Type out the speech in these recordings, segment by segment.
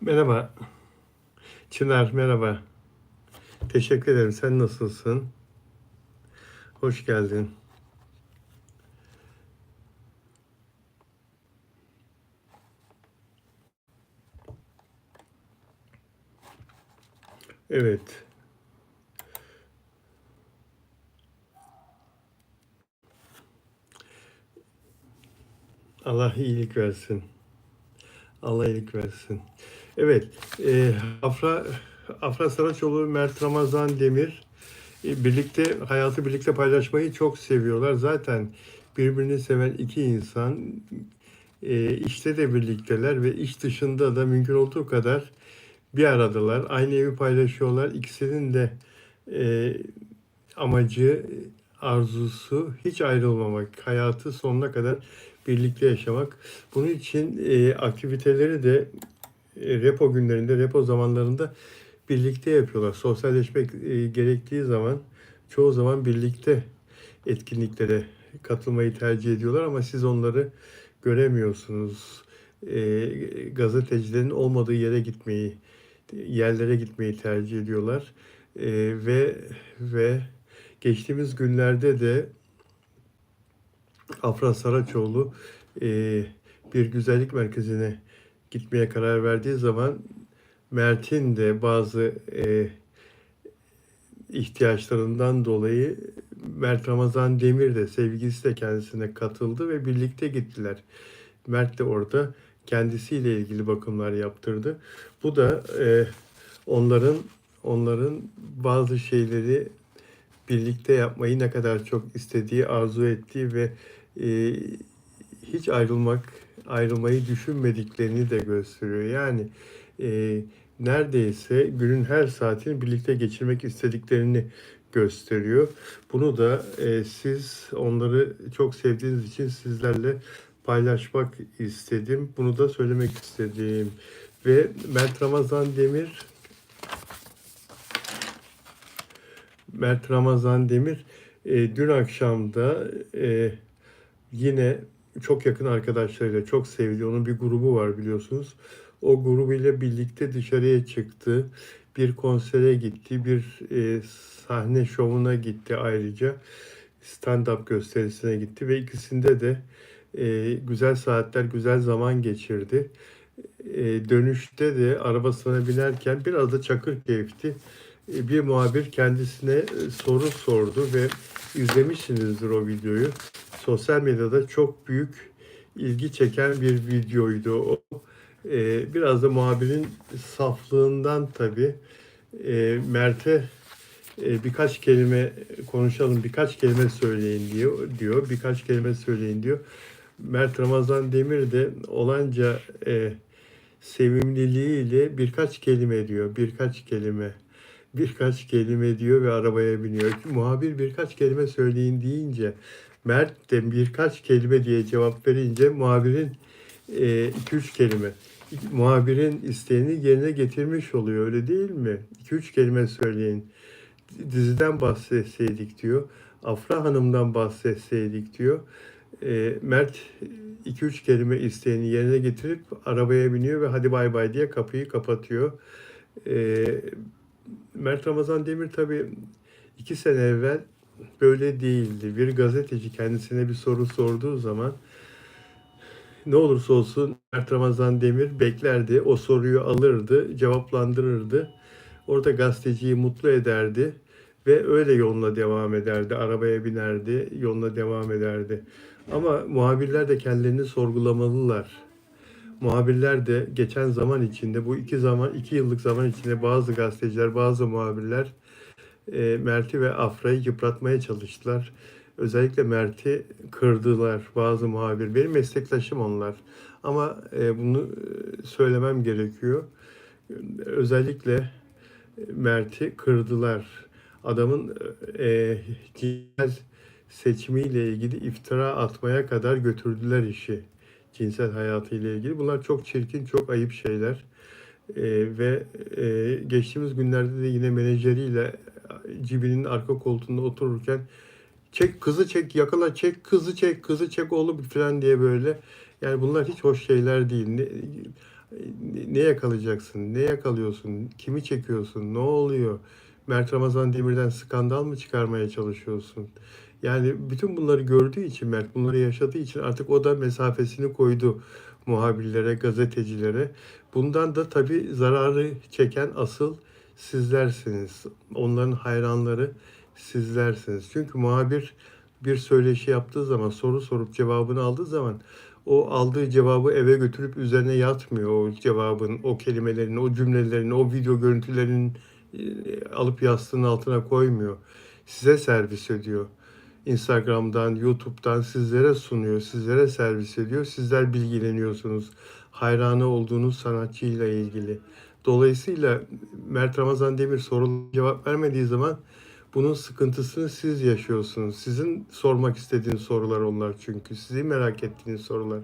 Merhaba. Çınar merhaba. Teşekkür ederim. Sen nasılsın? Hoş geldin. Evet. Allah iyilik versin. Allah iyilik versin. Evet, e, Afra Afra Saraçoğlu, Mert Ramazan Demir e, birlikte hayatı birlikte paylaşmayı çok seviyorlar. Zaten birbirini seven iki insan e, işte de birlikteler ve iş dışında da mümkün olduğu kadar bir aradalar. Aynı evi paylaşıyorlar. İkisinin de e, amacı, arzusu hiç ayrılmamak, hayatı sonuna kadar birlikte yaşamak. Bunun için e, aktiviteleri de repo günlerinde, repo zamanlarında birlikte yapıyorlar. Sosyalleşmek e, gerektiği zaman çoğu zaman birlikte etkinliklere katılmayı tercih ediyorlar ama siz onları göremiyorsunuz. E, gazetecilerin olmadığı yere gitmeyi, yerlere gitmeyi tercih ediyorlar. E, ve ve geçtiğimiz günlerde de Afra Saraçoğlu e, bir güzellik merkezine gitmeye karar verdiği zaman Mert'in de bazı e, ihtiyaçlarından dolayı Mert Ramazan Demir de sevgilisi de kendisine katıldı ve birlikte gittiler. Mert de orada kendisiyle ilgili bakımlar yaptırdı. Bu da e, onların onların bazı şeyleri birlikte yapmayı ne kadar çok istediği, arzu ettiği ve e, hiç ayrılmak, ayrılmayı düşünmediklerini de gösteriyor. Yani e, neredeyse günün her saatini birlikte geçirmek istediklerini gösteriyor. Bunu da e, siz onları çok sevdiğiniz için sizlerle paylaşmak istedim. Bunu da söylemek istedim. Ve Mert Ramazan Demir Mert Ramazan Demir e, dün akşam da e, yine çok yakın arkadaşlarıyla çok sevdiği onun bir grubu var biliyorsunuz. O grubuyla birlikte dışarıya çıktı. Bir konsere gitti, bir e, sahne şovuna gitti ayrıca. Stand-up gösterisine gitti ve ikisinde de e, güzel saatler, güzel zaman geçirdi. E, dönüşte de arabasına binerken biraz da çakır keyifti. E, bir muhabir kendisine e, soru sordu ve izlemişsinizdir o videoyu. Sosyal medyada çok büyük ilgi çeken bir videoydu o. E, biraz da muhabirin saflığından tabii e, Mert'e e, birkaç kelime konuşalım, birkaç kelime söyleyin diyor, diyor. Birkaç kelime söyleyin diyor. Mert Ramazan Demir de olanca e, sevimliliğiyle birkaç kelime diyor, birkaç kelime birkaç kelime diyor ve arabaya biniyor. Muhabir birkaç kelime söyleyin deyince Mert de birkaç kelime diye cevap verince muhabirin 2-3 e, kelime muhabirin isteğini yerine getirmiş oluyor öyle değil mi? 2-3 kelime söyleyin. Diziden bahsetseydik diyor. Afra Hanım'dan bahsetseydik diyor. E, Mert 2-3 kelime isteğini yerine getirip arabaya biniyor ve hadi bay bay diye kapıyı kapatıyor. E, Mert Ramazan Demir tabii iki sene evvel böyle değildi. Bir gazeteci kendisine bir soru sorduğu zaman ne olursa olsun Mert Ramazan Demir beklerdi. O soruyu alırdı, cevaplandırırdı. Orada gazeteciyi mutlu ederdi ve öyle yoluna devam ederdi. Arabaya binerdi, yoluna devam ederdi. Ama muhabirler de kendilerini sorgulamalılar. Muhabirler de geçen zaman içinde, bu iki zaman, iki yıllık zaman içinde bazı gazeteciler, bazı muhabirler e, Mert'i ve Afra'yı yıpratmaya çalıştılar. Özellikle Mert'i kırdılar bazı muhabir. Benim meslektaşım onlar. Ama e, bunu e, söylemem gerekiyor. Özellikle Mert'i kırdılar. Adamın e, cinsel seçimiyle ilgili iftira atmaya kadar götürdüler işi. Cinsel hayatıyla ilgili. Bunlar çok çirkin, çok ayıp şeyler. E, ve e, geçtiğimiz günlerde de yine menajeriyle cibinin arka koltuğunda otururken çek kızı çek yakala çek kızı çek kızı çek oğlum falan diye böyle yani bunlar hiç hoş şeyler değil. Ne- Ne yakalayacaksın? Ne yakalıyorsun? Kimi çekiyorsun? Ne oluyor? Mert Ramazan Demir'den skandal mı çıkarmaya çalışıyorsun? Yani bütün bunları gördüğü için Mert bunları yaşadığı için artık o da mesafesini koydu muhabirlere, gazetecilere. Bundan da tabii zararı çeken asıl sizlersiniz. Onların hayranları sizlersiniz. Çünkü muhabir bir söyleşi yaptığı zaman, soru sorup cevabını aldığı zaman o aldığı cevabı eve götürüp üzerine yatmıyor o cevabın, o kelimelerin, o cümlelerin, o video görüntülerinin e, alıp yastığının altına koymuyor. Size servis ediyor. Instagram'dan, YouTube'dan sizlere sunuyor, sizlere servis ediyor. Sizler bilgileniyorsunuz. Hayranı olduğunuz sanatçıyla ilgili. Dolayısıyla Mert Ramazan Demir sorulara cevap vermediği zaman bunun sıkıntısını siz yaşıyorsunuz. Sizin sormak istediğiniz sorular onlar çünkü. Sizin merak ettiğiniz sorular.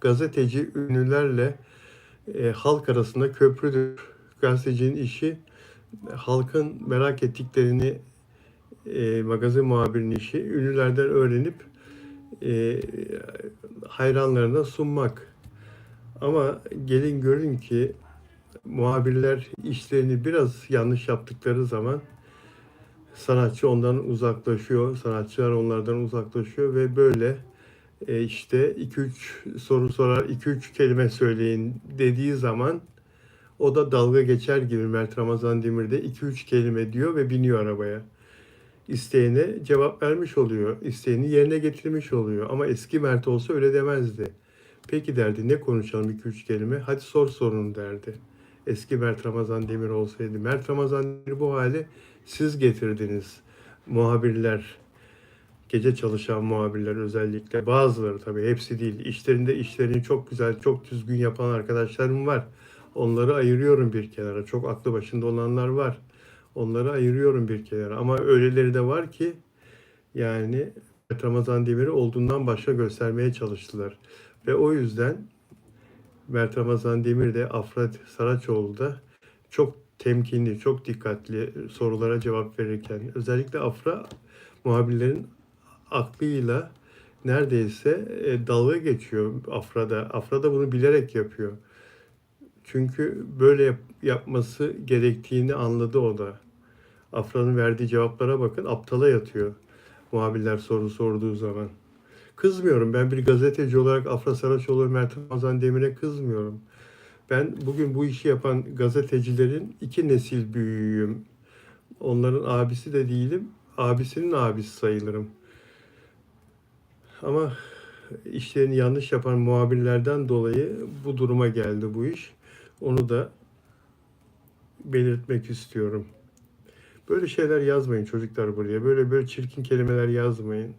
Gazeteci ünlülerle e, halk arasında köprüdür. Gazetecinin işi halkın merak ettiklerini e, magazin muhabirinin işi ünlülerden öğrenip e, hayranlarına sunmak. Ama gelin görün ki muhabirler işlerini biraz yanlış yaptıkları zaman sanatçı ondan uzaklaşıyor, sanatçılar onlardan uzaklaşıyor ve böyle e, işte 2-3 soru sorar, 2-3 kelime söyleyin dediği zaman o da dalga geçer gibi Mert Ramazan Demir'de 2-3 kelime diyor ve biniyor arabaya. İsteğine cevap vermiş oluyor. isteğini yerine getirmiş oluyor. Ama eski Mert olsa öyle demezdi. Peki derdi ne konuşalım 2-3 kelime? Hadi sor sorun derdi. Eski Mert Ramazan Demir olsaydı. Mert Ramazan Demir bu hale siz getirdiniz. Muhabirler, gece çalışan muhabirler özellikle. Bazıları tabii hepsi değil. İşlerinde işlerini çok güzel, çok düzgün yapan arkadaşlarım var. Onları ayırıyorum bir kenara. Çok aklı başında olanlar var. Onları ayırıyorum bir kenara. Ama öyleleri de var ki yani Ramazan Demir'i olduğundan başka göstermeye çalıştılar. Ve o yüzden Mert Ramazan Demir de Afra Saraçoğlu da çok temkinli, çok dikkatli sorulara cevap verirken özellikle Afra muhabirlerin aklıyla neredeyse e, dalga geçiyor Afra'da. Afra da bunu bilerek yapıyor. Çünkü böyle yap- yapması gerektiğini anladı o da. Afra'nın verdiği cevaplara bakın aptala yatıyor muhabirler soru sorduğu zaman. Kızmıyorum. Ben bir gazeteci olarak Afra Saraçoğlu ve Mert Ramazan Demir'e kızmıyorum. Ben bugün bu işi yapan gazetecilerin iki nesil büyüğüyüm. Onların abisi de değilim. Abisinin abisi sayılırım. Ama işlerini yanlış yapan muhabirlerden dolayı bu duruma geldi bu iş. Onu da belirtmek istiyorum. Böyle şeyler yazmayın çocuklar buraya. Böyle böyle çirkin kelimeler yazmayın.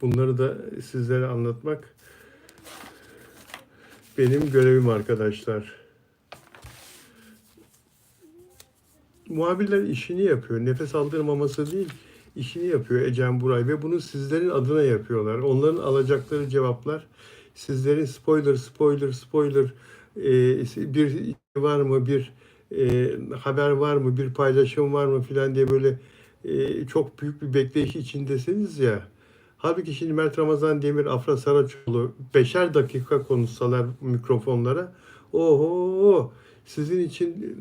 Bunları da sizlere anlatmak benim görevim arkadaşlar. Muhabirler işini yapıyor. Nefes aldırmaması değil, işini yapıyor Ecem Buray ve bunu sizlerin adına yapıyorlar. Onların alacakları cevaplar sizlerin spoiler, spoiler, spoiler e, bir şey var mı, bir e, haber var mı, bir paylaşım var mı filan diye böyle e, çok büyük bir bekleyiş içindesiniz ya. Halbuki şimdi Mert Ramazan Demir, Afra Saraçoğlu beşer dakika konuşsalar mikrofonlara oho sizin için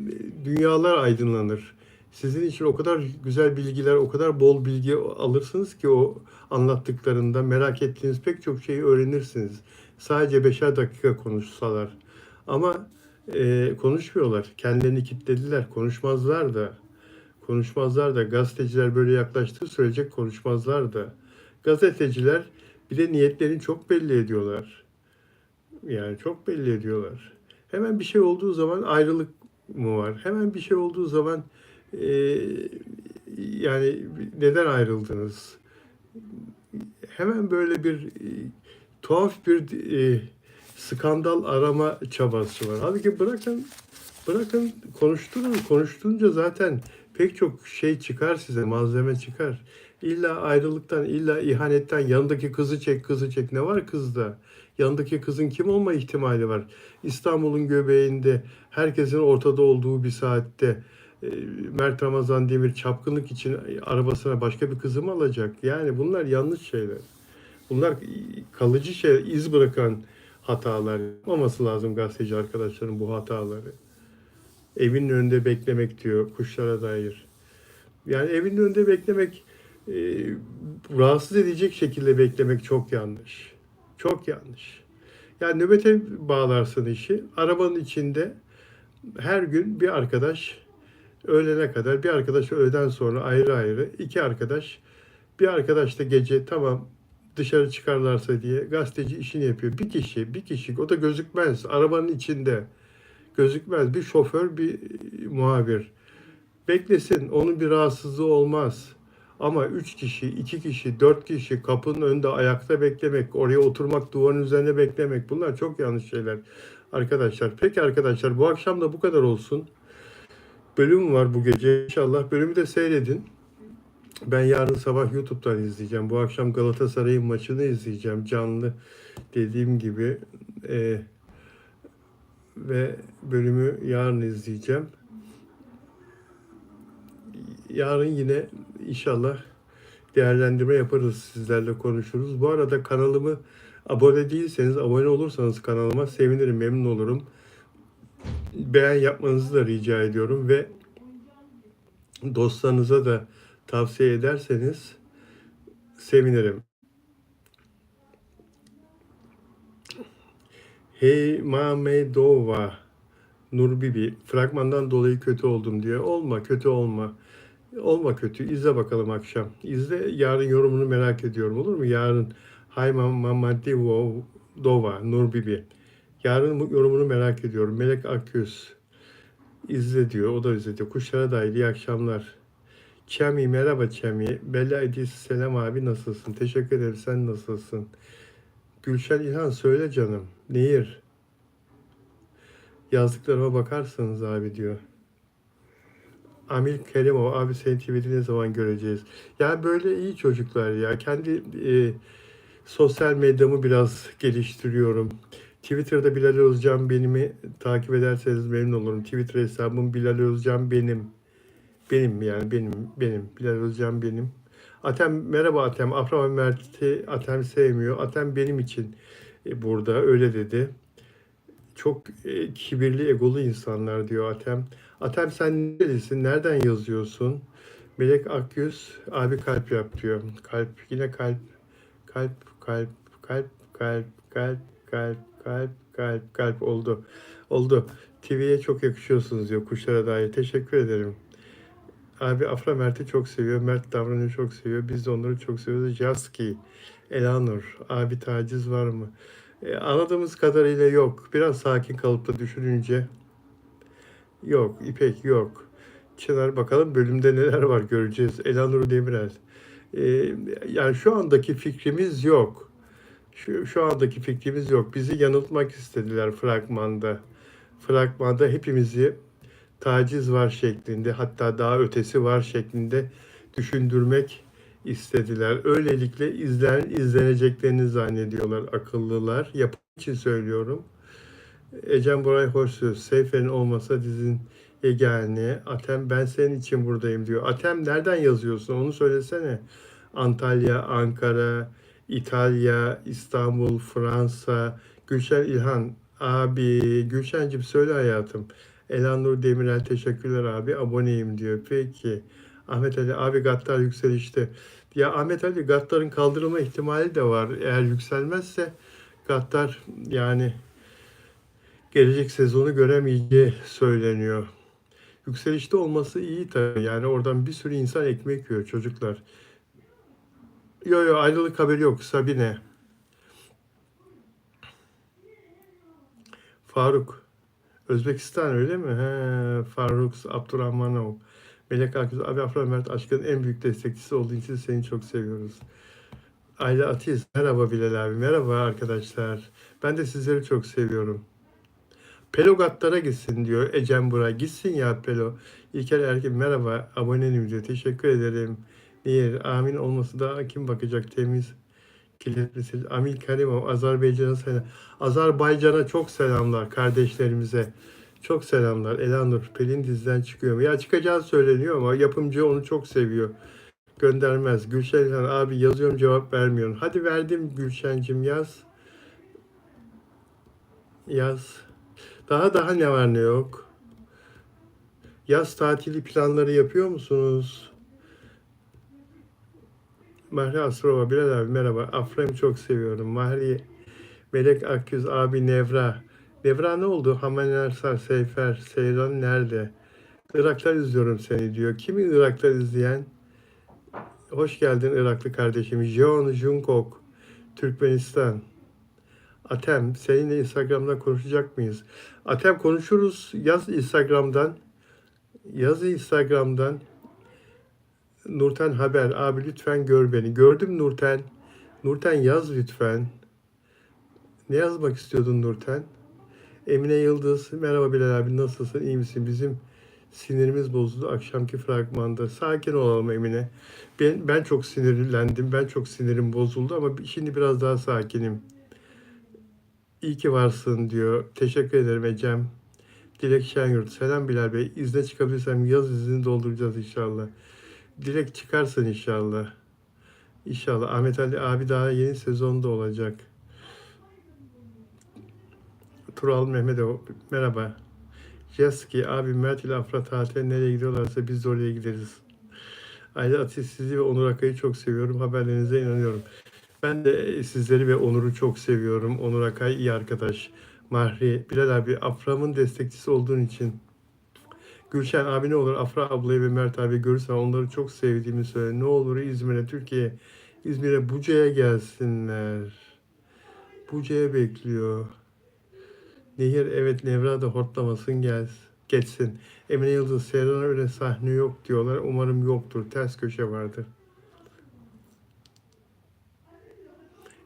dünyalar aydınlanır. Sizin için o kadar güzel bilgiler, o kadar bol bilgi alırsınız ki o anlattıklarında merak ettiğiniz pek çok şeyi öğrenirsiniz. Sadece beşer dakika konuşsalar. Ama e, konuşmuyorlar. Kendilerini kilitlediler. Konuşmazlar da. Konuşmazlar da. Gazeteciler böyle yaklaştığı sürece konuşmazlar da. Gazeteciler bir de niyetlerini çok belli ediyorlar. Yani çok belli ediyorlar. Hemen bir şey olduğu zaman ayrılık mı var? Hemen bir şey olduğu zaman e, yani neden ayrıldınız? Hemen böyle bir e, tuhaf bir e, skandal arama çabası var. Halbuki bırakın bırakın konuşturun. Konuşturunca zaten pek çok şey çıkar size, malzeme çıkar. İlla ayrılıktan, illa ihanetten yanındaki kızı çek, kızı çek. Ne var kızda? Yanındaki kızın kim olma ihtimali var? İstanbul'un göbeğinde, herkesin ortada olduğu bir saatte e, Mert Ramazan Demir çapkınlık için arabasına başka bir kızı mı alacak? Yani bunlar yanlış şeyler. Bunlar kalıcı şey, iz bırakan hatalar. Yapmaması lazım gazeteci arkadaşların bu hataları. Evin önünde beklemek diyor kuşlara dair. Yani evin önünde beklemek e, rahatsız edecek şekilde beklemek çok yanlış. Çok yanlış. Yani nöbete bağlarsın işi. Arabanın içinde her gün bir arkadaş öğlene kadar, bir arkadaş öğleden sonra ayrı ayrı, iki arkadaş, bir arkadaş da gece tamam dışarı çıkarlarsa diye gazeteci işini yapıyor. Bir kişi, bir kişi, o da gözükmez. Arabanın içinde gözükmez. Bir şoför, bir muhabir. Beklesin, onun bir rahatsızlığı olmaz. Ama üç kişi, iki kişi, dört kişi kapının önünde ayakta beklemek, oraya oturmak, duvarın üzerine beklemek bunlar çok yanlış şeyler arkadaşlar. Peki arkadaşlar bu akşam da bu kadar olsun. Bölüm var bu gece. İnşallah bölümü de seyredin. Ben yarın sabah YouTube'dan izleyeceğim. Bu akşam Galatasaray'ın maçını izleyeceğim. Canlı dediğim gibi. Ee, ve bölümü yarın izleyeceğim. Yarın yine inşallah değerlendirme yaparız. Sizlerle konuşuruz. Bu arada kanalımı abone değilseniz abone olursanız kanalıma sevinirim, memnun olurum. Beğen yapmanızı da rica ediyorum ve dostlarınıza da tavsiye ederseniz sevinirim. Hey Mamedova Nur Bibi fragmandan dolayı kötü oldum diyor. Olma kötü olma. Olma kötü. İzle bakalım akşam. İzle yarın yorumunu merak ediyorum olur mu? Yarın Hayman Mamadivova Nur Bibi. Yarın yorumunu merak ediyorum. Melek Akyüz izle diyor. O da izle diyor. Kuşlara dair iyi akşamlar. Çemi merhaba Çemi. Bella Edis selam abi nasılsın? Teşekkür ederim. Sen nasılsın? Gülşen İlhan söyle canım. Nehir. Yazdıklarıma bakarsanız abi diyor. Amil Kerimov abi seni TV'de ne zaman göreceğiz? Yani böyle iyi çocuklar ya. Kendi e, sosyal medyamı biraz geliştiriyorum. Twitter'da Bilal Özcan benimi takip ederseniz memnun olurum. Twitter hesabım Bilal Özcan benim. Benim yani benim benim Bilal Özcan benim. Atem merhaba Atem. Afra Mert'i Atem sevmiyor. Atem benim için e, burada öyle dedi. Çok e, kibirli egolu insanlar diyor Atem. Atem sen nerelisin? Nereden yazıyorsun? Melek Akyüz abi kalp yap diyor. Kalp yine kalp kalp kalp kalp kalp kalp kalp kalp kalp kalp oldu. Oldu. TV'ye çok yakışıyorsunuz diyor kuşlara dair. Teşekkür ederim. Abi Afra Mert'i çok seviyor. Mert davranışı çok seviyor. Biz de onları çok seviyoruz. Jaski, Elanur, abi taciz var mı? E, anladığımız kadarıyla yok. Biraz sakin kalıp da düşününce yok. İpek yok. Çınar bakalım bölümde neler var göreceğiz. Elanur Demirel. E, yani şu andaki fikrimiz yok. Şu, şu andaki fikrimiz yok. Bizi yanıltmak istediler fragmanda. Fragmanda hepimizi taciz var şeklinde hatta daha ötesi var şeklinde düşündürmek istediler. Öylelikle izlen, izleneceklerini zannediyorlar akıllılar. Yapım için söylüyorum. Ecem Boray Hoşsöz, Seyfer'in olmasa dizin yegane. Atem ben senin için buradayım diyor. Atem nereden yazıyorsun onu söylesene. Antalya, Ankara, İtalya, İstanbul, Fransa. Gülşen İlhan, abi Gülşen'cim söyle hayatım. Elanur Demirel teşekkürler abi aboneyim diyor. Peki. Ahmet Ali abi Gattar yükselişte. Ya Ahmet Ali Gattar'ın kaldırılma ihtimali de var. Eğer yükselmezse Gattar yani gelecek sezonu göremeyeceği söyleniyor. Yükselişte olması iyi tabii. Yani oradan bir sürü insan ekmek yiyor çocuklar. Yo yo ayrılık haberi yok. Sabine. Faruk. Özbekistan öyle mi? He, Faruk Abdurrahmanov. Melek Akgüz, abi Afra Mert Aşkı'nın en büyük destekçisi olduğu için seni çok seviyoruz. Ayla Atiz, merhaba Bilal abi, merhaba arkadaşlar. Ben de sizleri çok seviyorum. Pelo Gattar'a gitsin diyor Ecem Buray. Gitsin ya Pelo. İlker Erkin merhaba, abonenim diyor. Teşekkür ederim. Nihir, amin olması da kim bakacak temiz kilitli Amil Karimov, Azerbaycan'a selam. Azerbaycan'a çok selamlar kardeşlerimize. Çok selamlar. Elanur, Pelin diziden çıkıyor mu? Ya çıkacağı söyleniyor ama yapımcı onu çok seviyor. Göndermez. Gülşen İlhan, abi yazıyorum cevap vermiyorsun. Hadi verdim Gülşen'cim yaz. Yaz. Daha daha ne var ne yok? Yaz tatili planları yapıyor musunuz? Mahri Astrova, Bilal abi merhaba. Afra'yı çok seviyorum. Mahri, Melek Akgüz abi Nevra. Nevra ne oldu? Haman Ersar, Seyfer, Seyran nerede? Irak'tan izliyorum seni diyor. Kimi Irak'tan izleyen? Hoş geldin Iraklı kardeşim. Jeon Jungkook, Türkmenistan. Atem, seninle Instagram'dan konuşacak mıyız? Atem konuşuruz. Yaz Instagram'dan. Yaz Instagram'dan. Nurten Haber. Abi lütfen gör beni. Gördüm Nurten. Nurten yaz lütfen. Ne yazmak istiyordun Nurten? Emine Yıldız. Merhaba Bilal abi nasılsın? İyi misin? Bizim sinirimiz bozuldu akşamki fragmanda. Sakin olalım Emine. Ben, ben çok sinirlendim. Ben çok sinirim bozuldu ama şimdi biraz daha sakinim. İyi ki varsın diyor. Teşekkür ederim Ecem. Dilek Şenyurt. Selam Bilal Bey. İzne çıkabilirsem yaz izini dolduracağız inşallah. Dilek çıkarsın inşallah. İnşallah. Ahmet Ali abi daha yeni sezonda olacak. Tural Mehmetov. Merhaba. Jeski abi Mert ile Afra tatile nereye gidiyorlarsa biz de oraya gideriz. Ayda Atis sizi ve Onur Akay'ı çok seviyorum. Haberlerinize inanıyorum. Ben de sizleri ve Onur'u çok seviyorum. Onur Akay iyi arkadaş. Mahri, Bilal abi Afra'mın destekçisi olduğun için. Gülşen abi ne olur Afra ablayı ve Mert abi görürsen onları çok sevdiğimi söyle. Ne olur İzmir'e, Türkiye, İzmir'e Buca'ya gelsinler. Buca'ya bekliyor. Nehir evet Nevra da hortlamasın gel, geçsin. Emine Yıldız Seyran'a öyle sahne yok diyorlar. Umarım yoktur. Ters köşe vardır.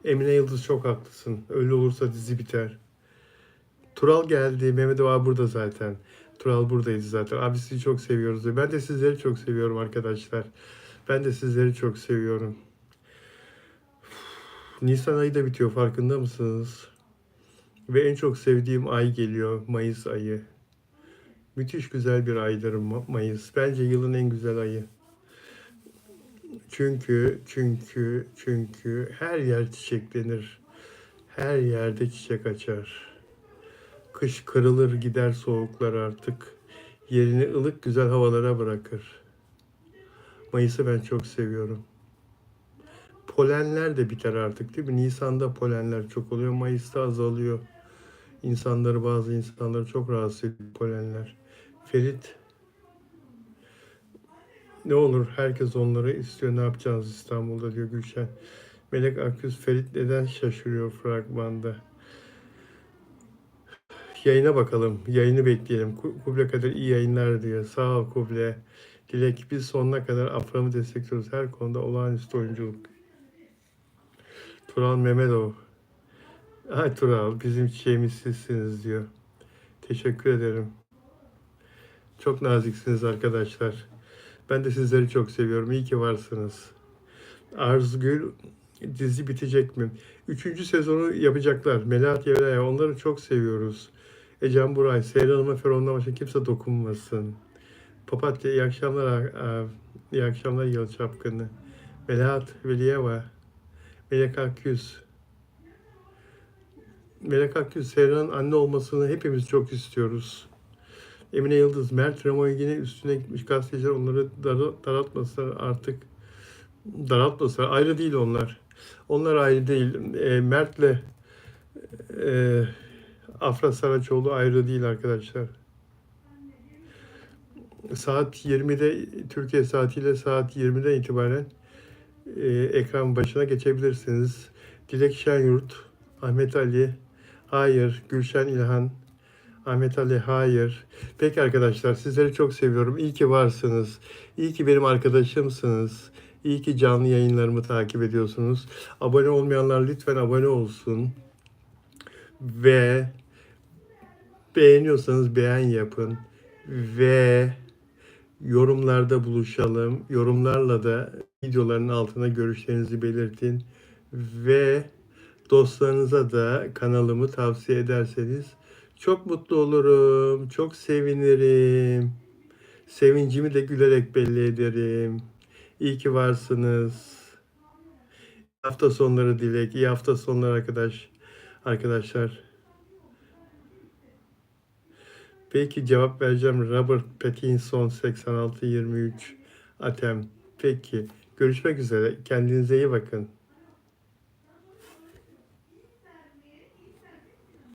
Emine Yıldız çok haklısın. Öyle olursa dizi biter. Tural geldi. Mehmet Ağa burada zaten. Tural buradaydı zaten. Abi sizi çok seviyoruz. Ben de sizleri çok seviyorum arkadaşlar. Ben de sizleri çok seviyorum. Nisan ayı da bitiyor farkında mısınız? Ve en çok sevdiğim ay geliyor. Mayıs ayı. Müthiş güzel bir aydır Ma- Mayıs. Bence yılın en güzel ayı. Çünkü, çünkü, çünkü her yer çiçeklenir. Her yerde çiçek açar. Kış kırılır gider soğuklar artık. Yerini ılık güzel havalara bırakır. Mayıs'ı ben çok seviyorum. Polenler de biter artık değil mi? Nisan'da polenler çok oluyor. Mayıs'ta azalıyor. İnsanları bazı insanları çok rahatsız ediyor polenler. Ferit ne olur herkes onları istiyor. Ne yapacağız İstanbul'da diyor Gülşen. Melek Akgüz Ferit neden şaşırıyor fragmanda? Yayına bakalım. Yayını bekleyelim. Ku- Kuble Kadir iyi yayınlar diyor. Sağ ol Kuble. Dilek biz sonuna kadar Afram'ı destekliyoruz. Her konuda olağanüstü oyunculuk. Tural Mehmetov. Ay Tural bizim çiçeğimiz sizsiniz diyor. Teşekkür ederim. Çok naziksiniz arkadaşlar. Ben de sizleri çok seviyorum. İyi ki varsınız. Arzgül dizi bitecek mi? Üçüncü sezonu yapacaklar. Melahat Yevraya onları çok seviyoruz. Ecem Buray, Seyran Hanım'a Feron'dan başka kimse dokunmasın. Papatya iyi akşamlar. iyi akşamlar Yıl Çapkını. Melahat Veliyeva. Melek Akyüz. Melek Akyüz, Seyran'ın anne olmasını hepimiz çok istiyoruz. Emine Yıldız, Mert yine üstüne gitmiş gazeteciler onları dar- daraltmasınlar artık. Daraltmasınlar. Ayrı değil onlar. Onlar ayrı değil. E, Mert'le e, Afra Saraçoğlu ayrı değil arkadaşlar. Saat 20'de Türkiye saatiyle saat 20'den itibaren e, ekran başına geçebilirsiniz. Dilek Şenyurt, Ahmet Ali, hayır, Gülşen İlhan, Ahmet Ali hayır. Peki arkadaşlar sizleri çok seviyorum. İyi ki varsınız. İyi ki benim arkadaşımsınız. İyi ki canlı yayınlarımı takip ediyorsunuz. Abone olmayanlar lütfen abone olsun. Ve beğeniyorsanız beğen yapın. Ve yorumlarda buluşalım. Yorumlarla da videoların altına görüşlerinizi belirtin. Ve dostlarınıza da kanalımı tavsiye ederseniz Çok mutlu olurum. Çok sevinirim. Sevincimi de gülerek belli ederim. İyi ki varsınız. Hafta sonları dilek. İyi hafta sonları arkadaş. Arkadaşlar. Peki cevap vereceğim. Robert Pattinson 8623 Atem. Peki. Görüşmek üzere. Kendinize iyi bakın.